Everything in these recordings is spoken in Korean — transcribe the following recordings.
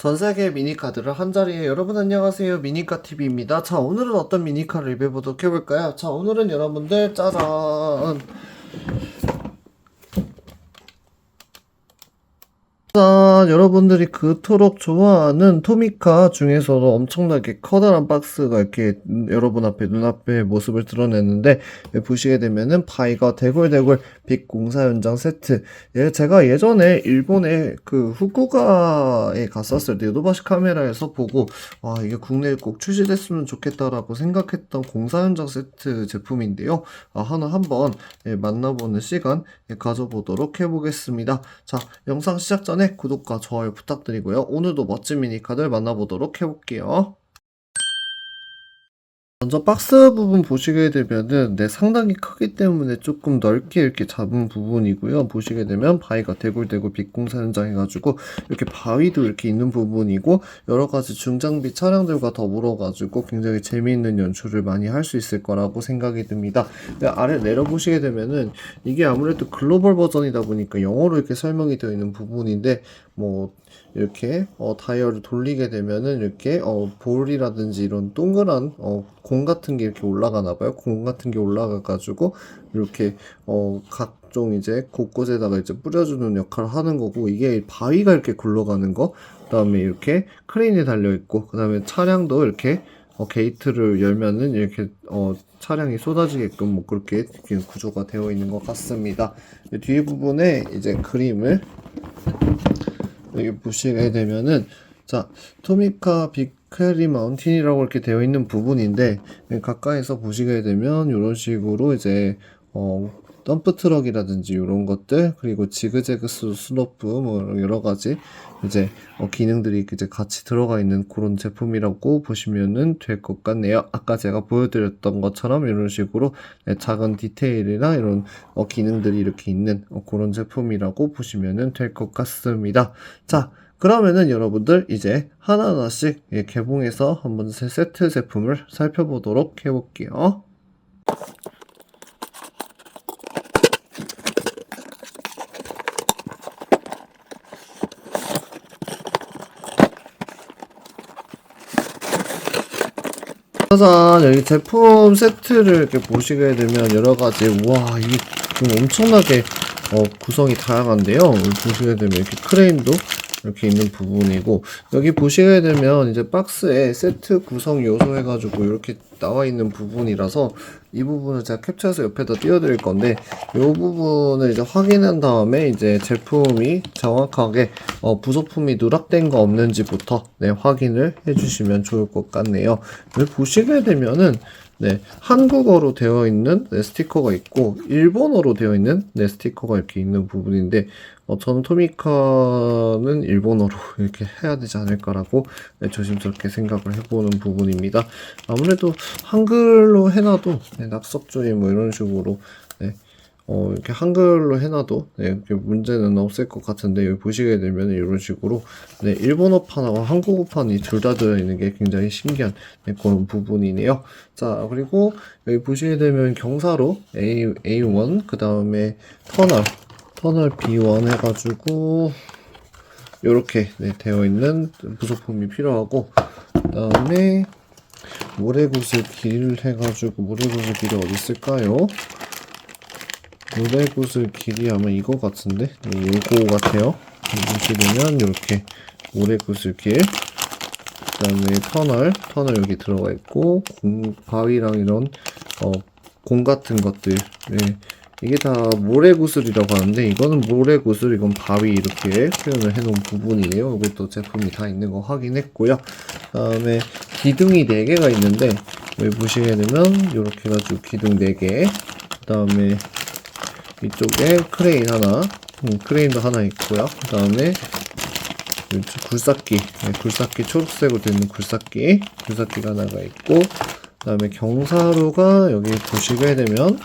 전 세계 미니카드를 한 자리에 여러분 안녕하세요 미니카 TV입니다. 자 오늘은 어떤 미니카를 리뷰해 보도록 해볼까요? 자 오늘은 여러분들 짜잔 여러분들이 그토록 좋아하는 토미카 중에서도 엄청나게 커다란 박스가 이렇게 여러분 앞에 눈앞에 모습을 드러냈는데 보시게 되면은 바이가 대굴대굴 빛 공사 현장 세트. 예, 제가 예전에 일본에 그 후쿠오카에 갔었을 때 요도바시 카메라에서 보고 와 이게 국내에 꼭 출시됐으면 좋겠다라고 생각했던 공사 현장 세트 제품인데요. 아, 하나 한번 예, 만나보는 시간 예, 가져보도록 해보겠습니다. 자 영상 시작 전에 구독과 좋아요 부탁드리고요. 오늘도 멋진 미니카들 만나보도록 해볼게요 먼저 박스 부분 보시게 되면은 네, 상당히 크기 때문에 조금 넓게 이렇게 잡은 부분이고요. 보시게 되면 바위가 대굴대굴 빛공사 현장 해가지고 이렇게 바위도 이렇게 있는 부분이고 여러 가지 중장비 차량들과 더불어 가지고 굉장히 재미있는 연출을 많이 할 수 있을 거라고 생각이 듭니다. 근데 아래 내려 보시게 되면은 이게 아무래도 글로벌 버전이다 보니까 영어로 이렇게 설명이 되어 있는 부분인데 뭐 이렇게 어, 다이얼을 돌리게 되면은 이렇게 어, 볼이라든지 이런 동그란 어, 공 같은 게 이렇게 올라가나 봐요. 공 같은 게 올라가 가지고 이렇게 어, 각종 이제 곳곳에다가 이제 뿌려주는 역할을 하는 거고 이게 바위가 이렇게 굴러가는 거 그다음에 이렇게 크레인이 달려 있고 그다음에 차량도 이렇게 어, 게이트를 열면은 이렇게 어, 차량이 쏟아지게끔 뭐 그렇게 구조가 되어 있는 것 같습니다. 뒤에 부분에 이제 그림을 여기 보시게 되면은 자 토미카 빅캐리 마운틴이라고 이렇게 되어 있는 부분인데 가까이서 보시게 되면 이런 식으로 이제 어 덤프 트럭이라든지 이런 것들 그리고 지그재그 스- 슬로프 뭐 여러 가지 이제 어, 기능들이 이제 같이 들어가 있는 그런 제품이라고 보시면은 될 것 같네요. 아까 제가 보여드렸던 것처럼 이런 식으로 네, 작은 디테일이나 이런 어, 기능들이 이렇게 있는 어, 그런 제품이라고 보시면은 될 것 같습니다. 자, 그러면은 여러분들 이제 하나하나씩 예, 개봉해서 한번 세- 세트 제품을 살펴보도록 해볼게요. 짜잔 여기 제품 세트를 이렇게 보시게 되면 여러 가지 와 이게 좀 엄청나게 어, 구성이 다양한데요. 보시게 되면 이렇게 크레인도 이렇게 있는 부분이고 여기 보시게 되면 이제 박스에 세트 구성 요소 해가지고 이렇게 나와 있는 부분이라서 이 부분을 제가 캡처해서 옆에다 띄워드릴 건데 이 부분을 이제 확인한 다음에 이제 제품이 정확하게 어, 부속품이 누락된 거 없는지부터 네, 확인을 해주시면 좋을 것 같네요. 보시게 되면은 네, 한국어로 되어 있는 네, 스티커가 있고 일본어로 되어 있는 네, 스티커가 이렇게 있는 부분인데 어, 저는 토미카는 일본어로 이렇게 해야 되지 않을까라고 네, 조심스럽게 생각을 해보는 부분입니다. 아무래도 한글로 해놔도 네, 낙석조임 뭐 이런 식으로 네, 어, 이렇게 한글로 해놔도 네, 이렇게 문제는 없을 것 같은데 여기 보시게 되면 이런 식으로 네, 일본어판하고 한국어판이 둘 다 들어있는 게 굉장히 신기한 네, 그런 부분이네요. 자 그리고 여기 보시게 되면 경사로 A, A1 그 다음에 터널 터널 B1 해가지고 이렇게 네, 되어 있는 부속품이 필요하고 그 다음에 모래구슬 길 해가지고 모래구슬 길이 어디 있을까요? 모래구슬 길이 아마 이거 같은데 네, 요거 같아요 보시면 이렇게 모래구슬 길 그 다음에 터널 터널 여기 들어가 있고 공, 바위랑 이런 어, 공 같은 것들 네. 이게 다 모래구슬이라고 하는데 이거는 모래구슬 이건 바위 이렇게 표현을 해놓은 부분이에요. 이것도 제품이 다 있는 거 확인했고요. 그 다음에 기둥이 4개가 있는데 여기 보시게 되면 이렇게 해가지고 기둥 4개. 그 다음에 이쪽에 크레인 하나, 음, 크레인도 하나 있고요. 그 다음에 굴삭기, 네, 굴삭기 초록색으로 되어 있는 굴삭기, 굴삭기가 하나가 있고, 그 다음에 경사로가 여기 보시게 되면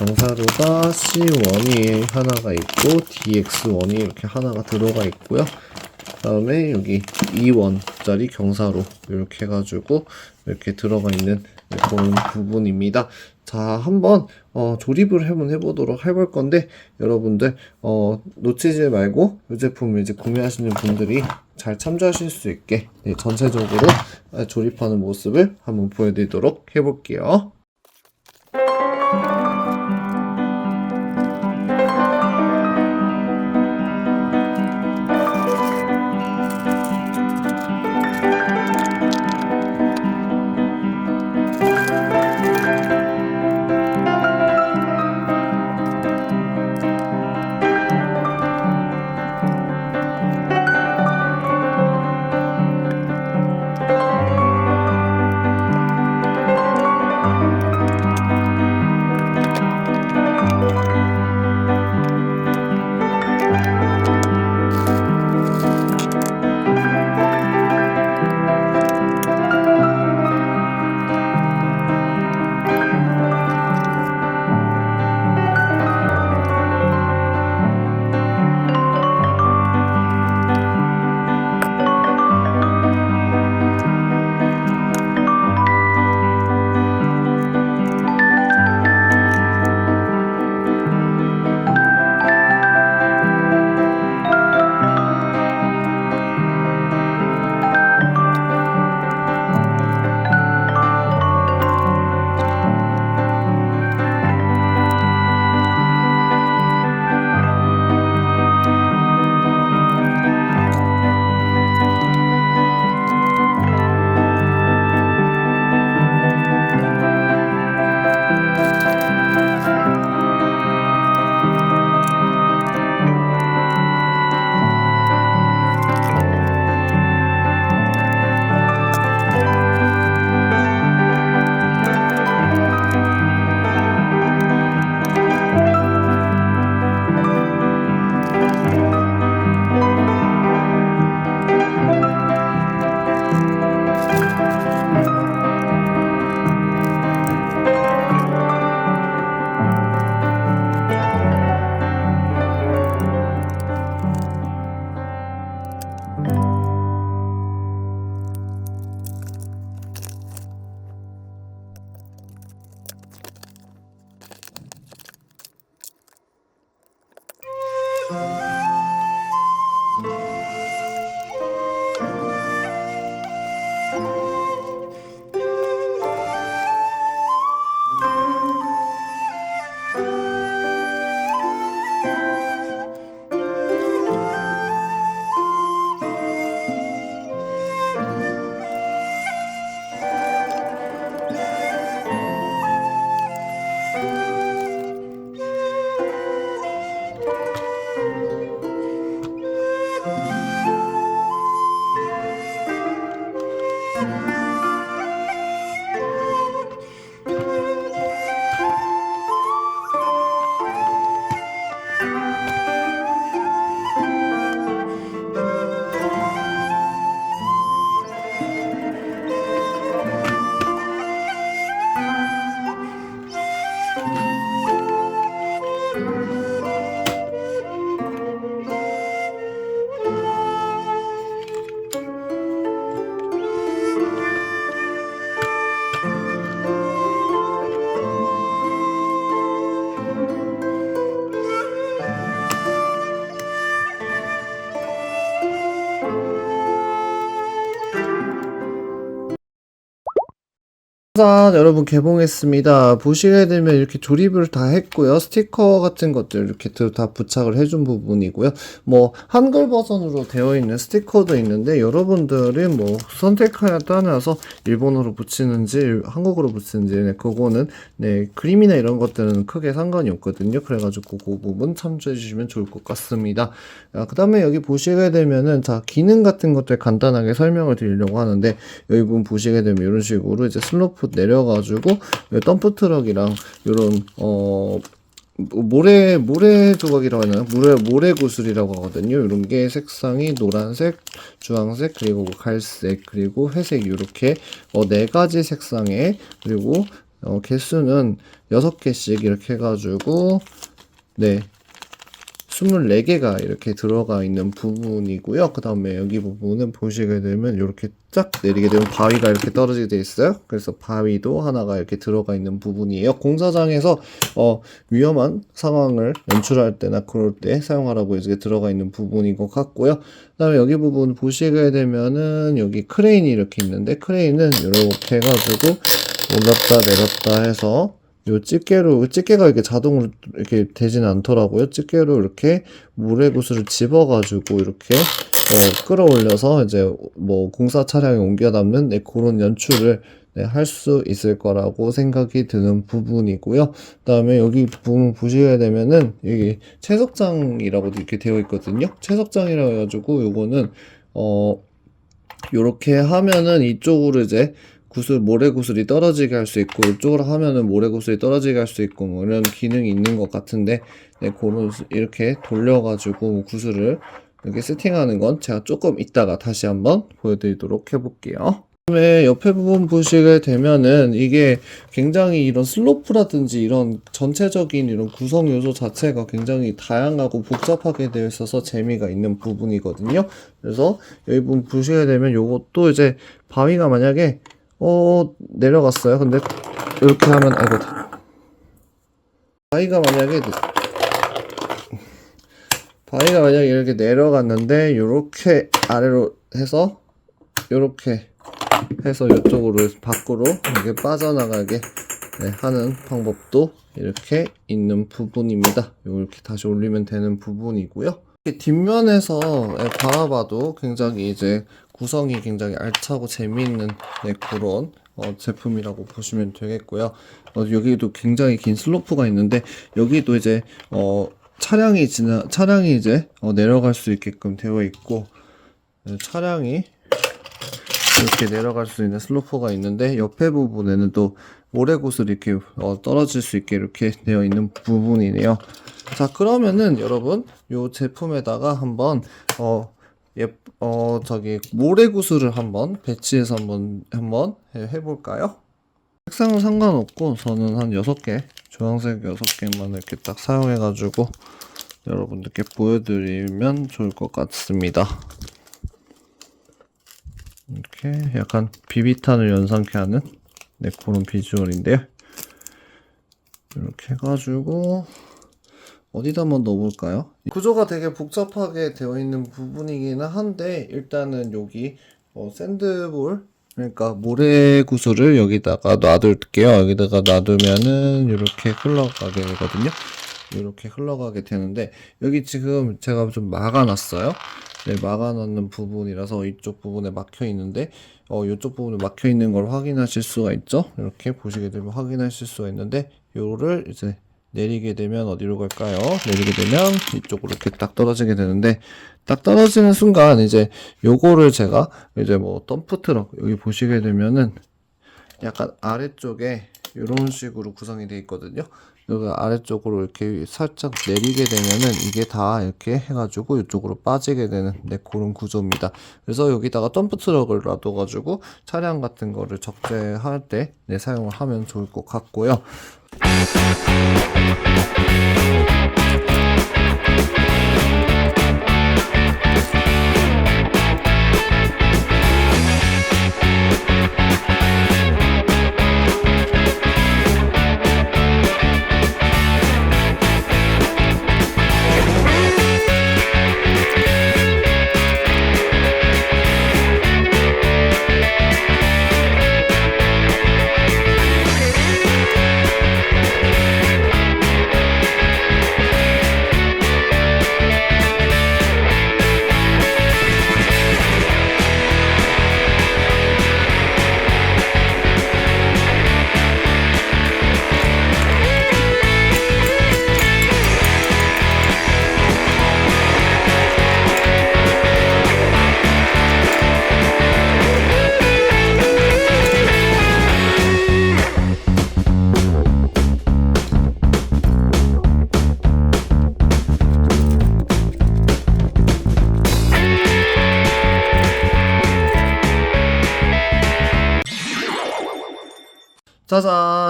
경사로가 C1이 하나가 있고 DX1이 이렇게 하나가 들어가 있고요. 그 다음에 여기 2원짜리 경사로 이렇게 해가지고 이렇게 들어가 있는 그런 부분입니다. 자, 한번 어, 조립을 한번 해보도록 해볼 건데 여러분들 어, 놓치지 말고 이 제품을 이제 구매하시는 분들이 잘 참조하실 수 있게 네, 전체적으로 아, 조립하는 모습을 한번 보여드리도록 해볼게요. 짠 여러분 개봉했습니다. 보시게 되면 이렇게 조립을 다 했고요. 스티커 같은 것들 이렇게 다 부착을 해준 부분이고요. 뭐 한글 버전으로 되어 있는 스티커도 있는데 여러분들이 뭐 선택하에 따라서 일본어로 붙이는지 한국어로 붙이는지 네, 그거는 네 그림이나 이런 것들은 크게 상관이 없거든요. 그래가지고 그 부분 참조해 주시면 좋을 것 같습니다. 아, 그 다음에 여기 보시게 되면은 자 기능 같은 것들 간단하게 설명을 드리려고 하는데 여기 부분 보시게 되면 이런 식으로 이제 슬로프 내려가지고 덤프 트럭이랑 이런 어 모래 모래 조각이라고 하나 모래 모래 구슬이라고 하거든요. 이런 게 색상이 노란색, 주황색 그리고 갈색 그리고 회색 이렇게 어, 네 가지 색상에 그리고 어, 개수는 여섯 개씩 이렇게 해가지고 네 24개가 이렇게 들어가 있는 부분이고요. 그 다음에 여기 부분은 보시게 되면 이렇게 쫙 내리게 되면 바위가 이렇게 떨어지게 돼 있어요. 그래서 바위도 하나가 이렇게 들어가 있는 부분이에요. 공사장에서 어, 위험한 상황을 연출할 때나 그럴 때 사용하라고 이제 들어가 있는 부분인 것 같고요. 그 다음에 여기 부분 보시게 되면은 여기 크레인이 이렇게 있는데 크레인은 이렇게 해가지고 올랐다 내렸다 해서 요 집게로 집게가 이렇게 자동으로 이렇게 되지는 않더라고요. 집게로 이렇게 모래구슬을 집어가지고 이렇게 어, 끌어올려서 이제 뭐 공사 차량에 옮겨 담는 네, 그런 연출을 네, 할 수 있을 거라고 생각이 드는 부분이고요. 그다음에 여기 부분 보시게 되면은 여기 채석장이라고 이렇게 되어 있거든요. 채석장이라 해가지고 요거는 어 요렇게 하면은 이쪽으로 이제 구슬 모래 구슬이 떨어지게 할 수 있고 이쪽으로 하면은 모래 구슬이 떨어지게 할 수 있고 뭐 이런 기능이 있는 것 같은데 네, 그런 이렇게 돌려가지고 구슬을 이렇게 세팅하는 건 제가 조금 이따가 다시 한번 보여드리도록 해볼게요. 그다음에 옆에 부분 보시게 되면은 이게 굉장히 이런 슬로프라든지 이런 전체적인 이런 구성 요소 자체가 굉장히 다양하고 복잡하게 되어 있어서 재미가 있는 부분이거든요. 그래서 여기 부분 보시게 되면 요것도 이제 바위가 만약에 어 내려갔어요. 근데 이렇게 하면 아이고 바위가 만약에 바위가 만약에 이렇게 내려갔는데 이렇게 아래로 해서 이렇게 해서 이쪽으로 밖으로 이렇게 빠져나가게 네, 하는 방법도 이렇게 있는 부분입니다. 이렇게 다시 올리면 되는 부분이고요. 뒷면에서 예, 바라봐도 굉장히 이제 구성이 굉장히 알차고 재미있는 네, 그런 어, 제품이라고 보시면 되겠고요. 어, 여기도 굉장히 긴 슬로프가 있는데 여기도 이제 어, 차량이 지나 차량이 이제 어, 내려갈 수 있게끔 되어 있고 네, 차량이 이렇게 내려갈 수 있는 슬로퍼가 있는데 옆에 부분에는 또 모래구슬이 이렇게 어, 떨어질 수 있게 이렇게 되어 있는 부분이네요. 자 그러면은 여러분 이 제품에다가 한번 어, 예, 어 저기 모래구슬을 한번 배치해서 한번 한번 해, 해볼까요? 색상은 상관없고 저는 한 6개 주황색 6개만 이렇게 딱 사용해가지고 여러분들께 보여드리면 좋을 것 같습니다. 이렇게 약간 비비탄을 연상케 하는 네, 그런 비주얼인데요. 이렇게 해가지고 어디다 한번 넣어볼까요? 구조가 되게 복잡하게 되어 있는 부분이기는 한데 일단은 여기 어, 샌드볼 그러니까 모래 구슬을 여기다가 놔둘게요. 여기다가 놔두면은 이렇게 흘러가게 되거든요. 이렇게 흘러가게 되는데 여기 지금 제가 좀 막아놨어요. 네, 막아놓는 부분이라서 이쪽 부분에 막혀 있는데 어, 이쪽 부분에 막혀 있는 걸 확인하실 수가 있죠. 이렇게 보시게 되면 확인하실 수가 있는데 요를 이제 내리게 되면 어디로 갈까요? 내리게 되면 이쪽으로 이렇게 딱 떨어지게 되는데 딱 떨어지는 순간 이제 요거를 제가 이제 뭐 덤프 트럭 여기 보시게 되면은 약간 아래쪽에 이런 식으로 구성이 되어 있거든요. 여기 아래쪽으로 이렇게 살짝 내리게 되면은 이게 다 이렇게 해가지고 이쪽으로 빠지게 되는 네, 그런 구조입니다. 그래서 여기다가 덤프 트럭을 놔둬가지고 차량 같은 거를 적재할 때 네, 사용을 하면 좋을 것 같고요. Thank you.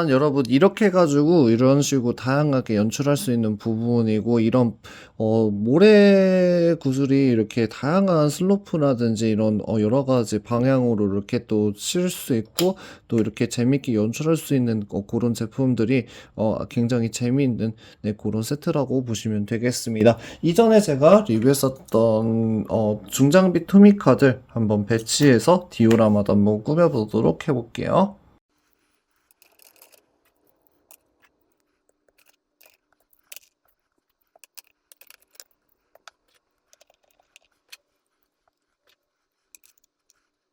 짜잔 여러분 이렇게 해가지고 이런 식으로 다양하게 연출할 수 있는 부분이고 이런 어 모래 구슬이 이렇게 다양한 슬로프라든지 이런 어 여러 가지 방향으로 이렇게 또 칠 수 있고 또 이렇게 재밌게 연출할 수 있는 어 그런 제품들이 어 굉장히 재미있는 네 그런 세트라고 보시면 되겠습니다. 이전에 제가 리뷰했었던 어 중장비 투미카들 한번 배치해서 디오라마도 한번 꾸며보도록 해볼게요.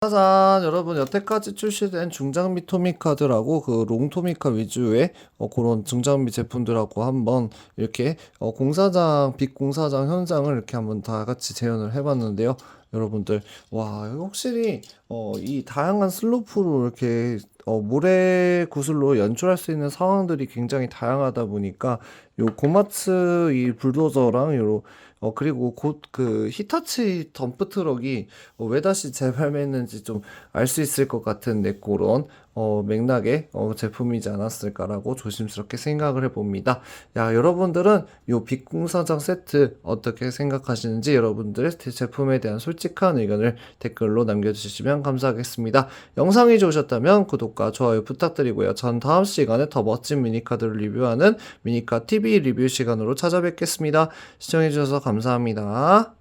짜잔 여러분 여태까지 출시된 중장비 토미카들하고 그 롱토미카 위주의 어, 그런 중장비 제품들하고 한번 이렇게 어, 공사장 빛 공사장 현장을 이렇게 한번 다 같이 재현을 해봤는데요. 여러분들 와 확실히 어, 이 다양한 슬로프로 이렇게 어, 모래 구슬로 연출할 수 있는 상황들이 굉장히 다양하다 보니까 요 고마츠 이 불도저랑 요 어, 그리고 곧 그 히타치 덤프 트럭이 어, 왜 다시 재발매했는지 좀 알 수 있을 것 같은 네, 그런 어, 맥락의 어, 제품이지 않았을까라고 조심스럽게 생각을 해봅니다. 야, 여러분들은 요 빛공사장 세트 어떻게 생각하시는지 여러분들의 제품에 대한 솔직한 의견을 댓글로 남겨주시면 감사하겠습니다. 영상이 좋으셨다면 구독과 좋아요 부탁드리고요. 전 다음 시간에 더 멋진 미니카드를 리뷰하는 미니카 TV 리뷰 시간으로 찾아뵙겠습니다. 시청해주셔서 감사합니다.